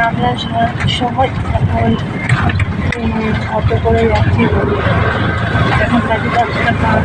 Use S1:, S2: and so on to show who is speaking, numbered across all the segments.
S1: আসার সময় এখন অটো করে যাচ্ছি। এখন কাজে দশটা পাঁচ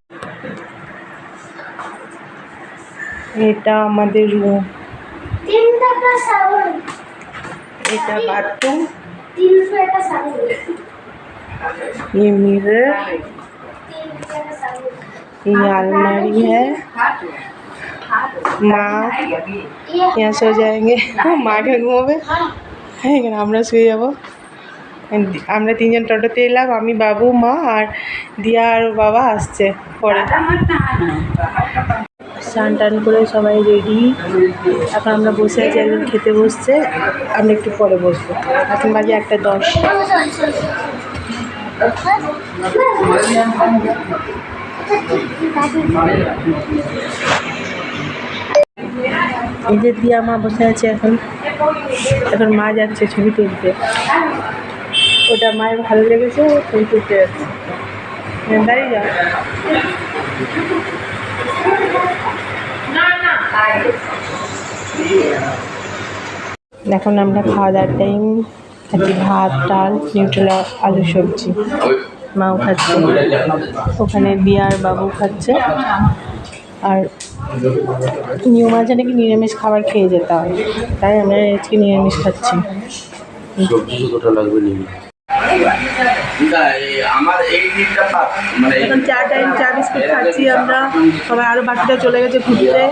S1: এটা আমাদের রুম
S2: তিনটা প্লাস সাউন্ড
S1: এটা বাথরুম
S2: তিনশো একটা সাউন্ড
S1: ये मिरर
S2: তিনশো একটা সাউন্ড
S1: ये अलमारी है माँ यहाँ सो जाएंगे মা এখানে ঘুমাবে হ্যাঁ এখানে আমরা শুয়ে যাবো আমরা তিনজন টোটোতে এলাম আমি বাবু মা আর দিয়া আর ওর বাবা আসছে পরে স্নান টান করে সবাই রেডি এখন আমরা বসে আছি, একজন খেতে বসছে, আমরা একটু পরে বসবো। এখন বাজে একটা দশ। এই যে দিয়া মা বসে আছে এখন। এখন মা যাচ্ছে ছবি তুলতে। ওটা মায়ের ভালো লেগেছে, ছবি তুলতে যাচ্ছে। দাঁড়িয়ে যাও। এখন আমরা খাওয়া দাওয়ার টাইম খাচ্ছি ভাত, ডাল নিউট্রেলা আলু সবজি। মাও খাচ্ছে। ওখানে বিয়ার বাবু খাচ্ছে। আর নিউ মাঝে নাকি নিরামিষ খাবার খেয়ে যেতে হয়। তাই আমরা আজকে নিরামিষ খাচ্ছি।
S3: সবজি কতটা লাগবে নিবি?
S1: এখন চা টাইম চা বিস্কুট খাচ্ছি আমরা। সবাই আরও বাকিটা চলে গেছে ঘুরতে।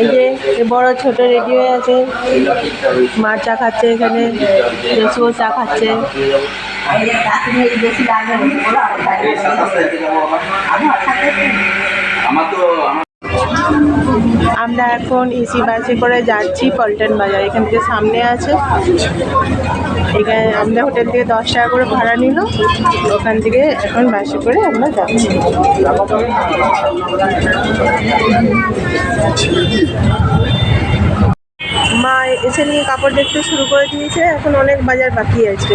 S1: এই যে বড় ছোট রেডি হয়ে আছে। মা চা খাচ্ছে এখানে জেসুও চা খাচ্ছে।
S3: আমার তো আমার
S1: এখন এসি বাসে করে যাচ্ছি, পল্টন বাজার। এখান থেকে সামনে আছে। এখানে আমরা হোটেল থেকে দশ টাকা করে ভাড়া নিল। ওখান থেকে এখন বাসে করে আমরা যাচ্ছি। মা এসে নিয়ে কাপড় দেখতে শুরু করে দিয়েছে। এখন অনেক বাজার বাকি আছে।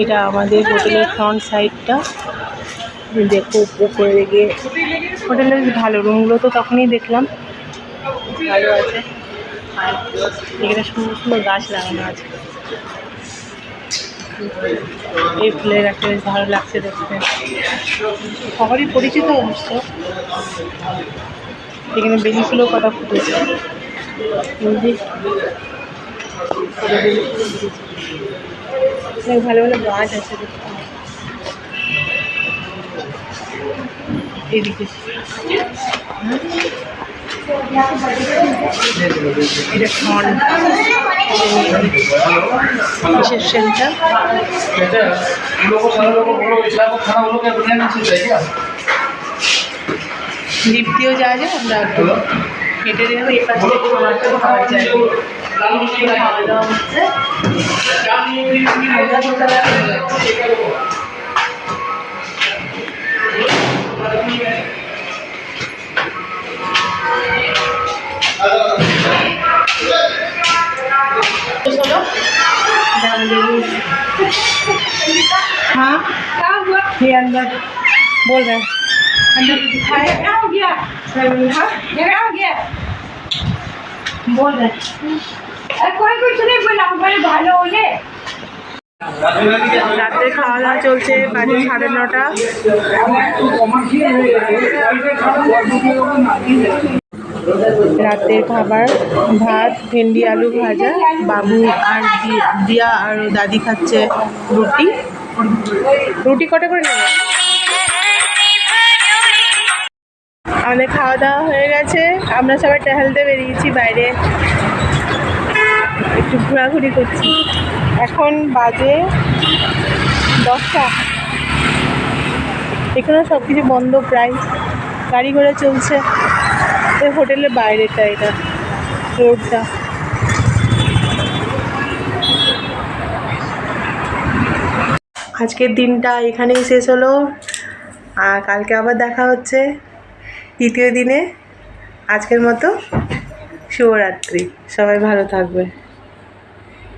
S1: এটা আমাদের হোটেলের ফ্রন্ট সাইডটা দেখো, উপরে হোটেলটা বেশ ভালো রুমগুলো তো তখনই দেখলাম। ভালো আছে। আর এখানে সুন্দর সুন্দর গাছ লাগানো আছে। এই ফুলের একটা বেশ ভালো লাগছে দেখতে। সবারই পরিচিত অবশ্য। এখানে বেলি ফুলও কটা ফুটেছে যে অনেক ভালো ভালো গাছ আছে এদিকে এটা ফন রিসেপশনটা লিপ দিয়েও যাওয়া যায়, আমরা একটু হেঁটে যাব এই পাশে। খাওয়া যায় খাওয়া দাওয়া হচ্ছে चलो डाल देंगे हाँ
S4: क्या हुआ
S1: ये अंदर बोल रहे हैं अंदर दिखाए
S4: झगड़ा हो गया
S1: हाँ
S4: झगड़ा हो गया
S1: बोल रहे রাতে খাওয়া দাওয়া চলছে বাড়ি সাড়ে নটা। রাতের খাবার, ভাত, ভেন্ডি, আলু ভাজা, বাবু আর দিয়া আর দাদি খাচ্ছে রুটি। রুটি কটা করে নেবে? আমাদের খাওয়া দাওয়া হয়ে গেছে। আমরা সবাই টেহেলতে বেরিয়েছি বাইরে। একটু ঘোরাঘুরি করছি। এখন বাজে দশটা। এখানে সব কিছু বন্ধ প্রায়। গাড়ি ঘোড়া চলছে। এই হোটেলের বাইরেটা এটা, রোডটা। আজকের দিনটা এখানেই শেষ হলো। আর কালকে আবার দেখা হচ্ছে তৃতীয় দিনে। আজকের মতো শুভরাত্রি। সবাই ভালো থাকবে